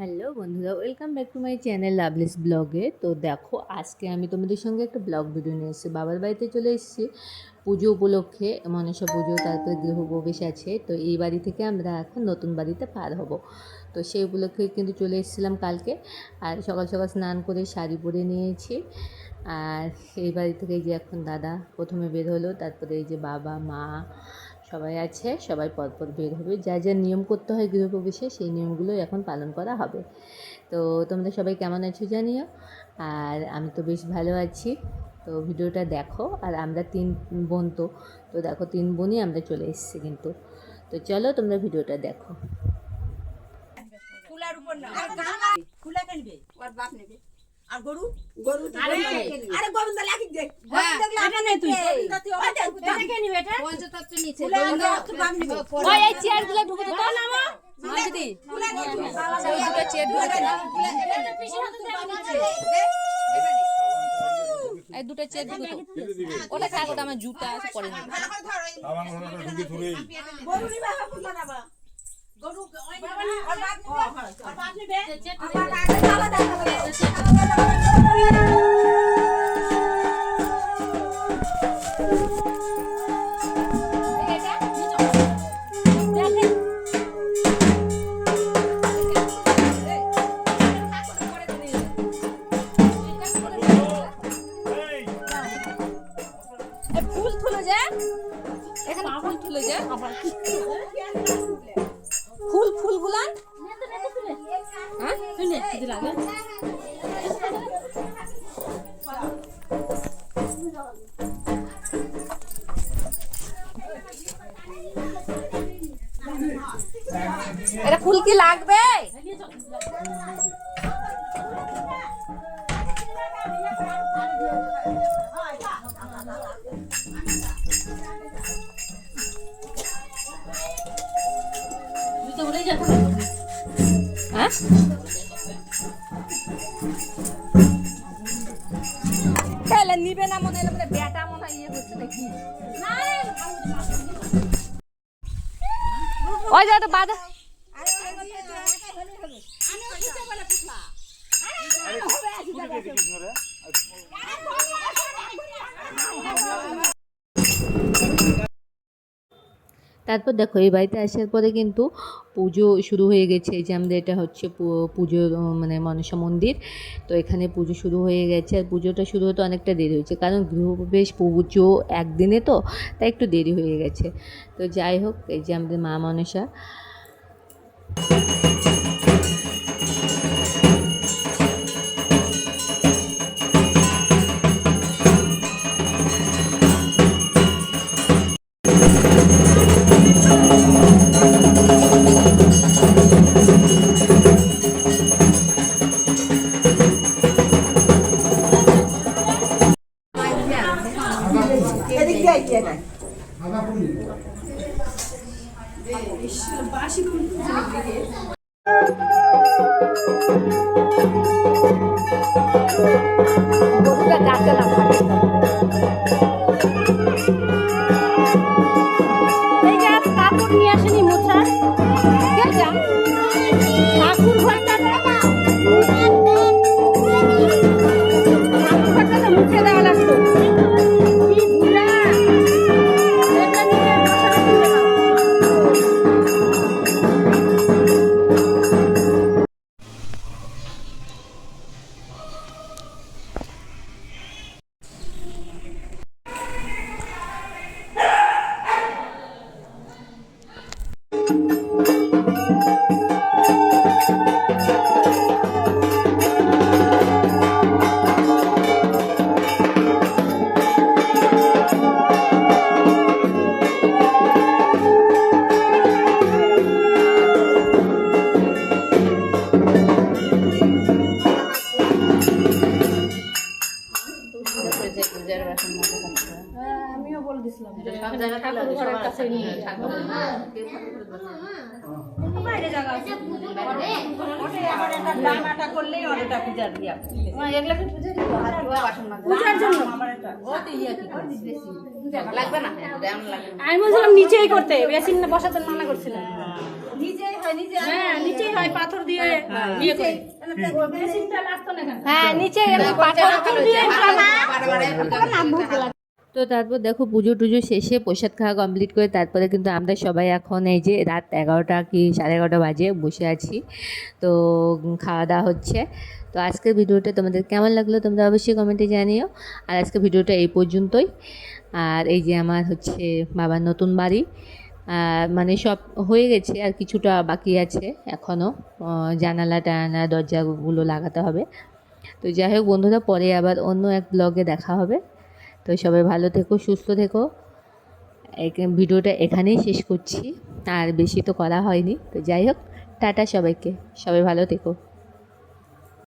Hello বন্ধুরা, welcome back to my channel loveless ব্লগে। তো দেখো, আজকে আমি তোমাদের সঙ্গে একটা ব্লগ ভিডিও নিয়ে এসেছি। বাবার বাড়িতে চলে এসেছি পুজো উপলক্ষে, মনসা পুজো, তারপরে গৃহপ্রবেশ আছে। তো এই বাড়ি থেকে আমরা এখন নতুন বাড়িতে পার হব। তো সেই উপলক্ষে কিন্তু চলে এসেছিলাম কালকে। আর সকাল সকাল স্নান করে শাড়ি পরে নিয়েছি। আর এই বাড়ি থেকে যে এখন দাদা প্রথমে বের হলো, তারপরে এই যে বাবা, মা সবাই আছে, সবাই পরপর বের হবে। যা যা নিয়ম করতে হয় গৃহপ্রবেশে, সেই নিয়মগুলো এখন পালন করা হবে। তো তোমরা সবাই কেমন আছো জানিও? আর আমি তো বেশ ভালো আছি। তো ভিডিওটা দেখো। আর আমরা তিন বোন তো। তো দেখো, তিন বোনই আমরা চলে এসেছি কিন্তু। তো চলো তোমরা ভিডিওটা দেখো। উপর না ওর বাপ নেবে। আর গরু? গরু আরে, আরে গোবিন্দ লাগি দেখ এটা নে তুই। গোবিন্দ তুই ওটা এটা নিবে এটা? পঞ্চতত্ত্ব নিচে। কুলা তোর বাপ নেবে ওই এই চেয়ারগুলো ঢুকে দে তো নামো। দিদি কুলা নিয়ে তুমি দুটো চেয়ার ঢুকে দাও। এটা পিছনে হাতে দিয়ে এই দুটো চেয়ার ঢুকে দাও। ওটা থাক আমার জুতা আছে পরে নেবে। সাবান ঘোড়াটা ঢুকে ধরেই। গরু নিবে হাকুল বানাবা। গরু ওই বাবা না বাপ ওর বাপ নেবে? আমার আগে বাবা দাও ফুল ফুল গুলান হ্যাঁ? শুনে লাগে কি লাগবে? হ্যাঁ তাহলে নিবে না মনে হলে বেটা মনে হয় ইয়ে করছে নাকি? ওই যা তো বাধা। তারপর দেখো, এই বাড়িতে আসার পরে কিন্তু পুজো শুরু হয়ে গেছে। এই যে আমাদের এটা হচ্ছে পুজো মানে মনসা মন্দির। তো এখানে পুজো শুরু হয়ে গেছে। আর পুজোটা শুরু হতে অনেকটা দেরি হয়েছে। কারণ গৃহপ্রবেশ, পুজো একদিনে তো, তাই একটু দেরি হয়ে গেছে। তো যাই হোক, এই যে আমাদের মা মনসা। গরুটা গাছে লাফাবে আমি বলছিলাম নিচেই করতে। বেশি বসাতে মানা করছিলাম হ্যাঁ। নিচেই হয় পাথর দিয়ে ইয়ে লাগতো না কেন? হ্যাঁ নিচে পাথর দিয়ে তো তারপর দেখো পুজো টুজো শেষে প্রসাদ খাওয়া কমপ্লিট করে তারপরে কিন্তু আমরা সবাই এখন এই যে রাত এগারোটা কি সাড়ে এগারোটা বাজে বসে আছি। তো খাওয়া দাওয়া হচ্ছে। তো আজকের ভিডিওটা তোমাদের কেমন লাগল তোমরা অবশ্যই কমেন্টে জানিও। আর আজকের ভিডিওটা এই পর্যন্তই। আর এই যে আমার হচ্ছে বাবার নতুন বাড়ি মানে সব হয়ে গেছে আর কিছুটা বাকি আছে এখনও জানালা টানা দরজাগুলো লাগাতে হবে। তো যাই হোক বন্ধুরা, পরে আবার অন্য এক ব্লগে দেখা হবে। তো সবাই ভালো থেকো, সুস্থ থেকো। ভিডিওটা এখানেই শেষ করছি। আর বেশি তো করা হয়নি। তো যাই হোক, টাটা সবাইকে। সবাই ভালো থেকো।